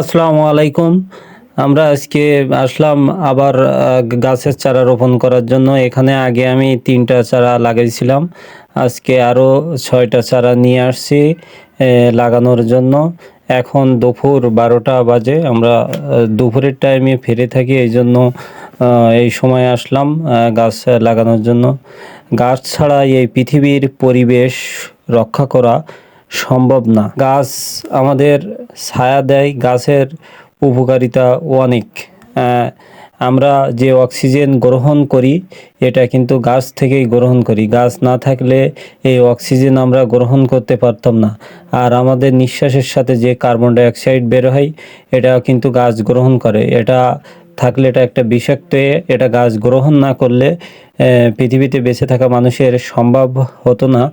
আসসালামু আলাইকুম। আমরা আজকে আসলাম আবার গাছের চারা রোপণ করার জন্য। এখানে আগে আমি তিনটা চারা লাগাইছিলাম। আজকে আরও ছয়টা চারা নিয়ে আসছি লাগানোর জন্য। এখন দুপুর বারোটা বাজে। আমরা দুপুরের টাইমে ফিরে থাকি, এই জন্য এই সময় আসলাম গাছ লাগানোর জন্য। গাছ ছাড়া এই পৃথিবীর পরিবেশ রক্ষা করা সম্ভব না। গাছ আমাদের ছায়া দেয়, গাছের উপকারিতা অনেক। আমরা যে অক্সিজেন গ্রহণ করি, এটা কিন্তু গাছ থেকেই গ্রহণ করি। গাছ না থাকলে এই অক্সিজেন আমরা গ্রহণ করতে পারতাম না। আর আমাদের নিঃশ্বাসের সাথে যে কার্বন ডাইঅক্সাইড বের হয়, এটা কিন্তু গাছ গ্রহণ করে। এটা থাকলে এটা একটা বিষাক্ত, এটা গাছ গ্রহণ না করলে পৃথিবীতে বেঁচে থাকা মানুষের সম্ভব হতো না।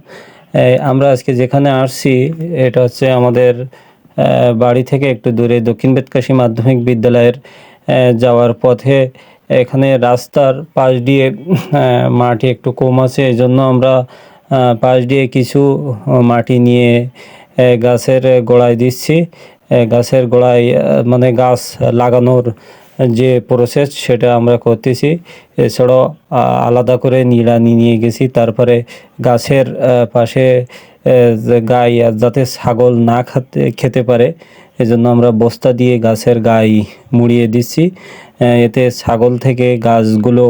আমরা আজকে যেখানে আসছি, এটা হচ্ছে আমাদের বাড়ি থেকে একটু দূরে দক্ষিণ বেতকাশী মাধ্যমিক বিদ্যালয়ের যাওয়ার পথে। এখানে রাস্তার পাশ দিয়ে মাটি একটু কম আছে এই জন্য আমরা পাশ দিয়ে কিছু মাটি নিয়ে গাছের গোড়ায় দিচ্ছি। গাছের গোড়ায় মানে গাছ লাগানোর যে প্রসেস সেটা আমরা করতেছি। এছাড়াও আলাদা করে নিড়ানি নিয়ে গেছি। তারপরে গাছের পাশে গাই, যাতে ছাগল না খাতে, খেতে পারে, এজন্য আমরা বস্তা দিয়ে গাছের গাই মুড়িয়ে দিচ্ছি। এতে ছাগল থেকে গাছগুলো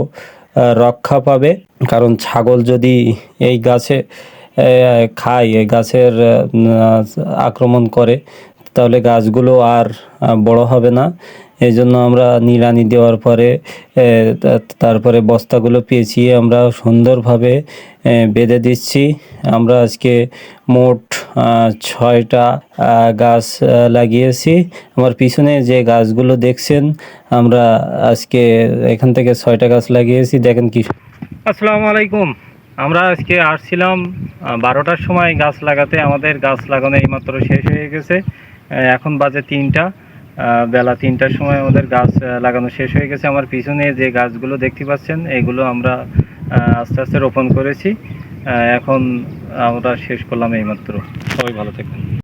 রক্ষা পাবে। কারণ ছাগল যদি এই গাছে খায় গাছের আক্রমণ করে তাহলে গাছগুলো আর বড় হবে না। এই জন্য আমরা নিড়ানি দেওয়ার পরে তারপরে বস্তাগুলো পেঁচিয়ে আমরা সুন্দরভাবে বেঁধে দিচ্ছি। আমরা আজকে মোট ছয়টা গাছ লাগিয়েছি। আমার পিছনে যে গাছগুলো দেখছেন, আমরা আজকে এখান থেকে ছয়টা গাছ লাগিয়েছি। দেখেন কি আসসালামু আলাইকুম। আমরা আজকে আসছিলাম বারোটার সময় গাছ লাগাতে। আমাদের গাছ লাগানো এইমাত্র শেষ হয়ে গেছে। এখন বাজে তিনটা বেলা তিনটার সময় আমাদের গাছ লাগানো শেষ হয়ে গেছে। আমার পিছনে যে গাছগুলো দেখতে পাচ্ছেন, এগুলো আমরা আস্তে আস্তে রোপণ করেছি। এখন আমরা শেষ করলাম এইমাত্র। সবাই ভালো থাকবেন।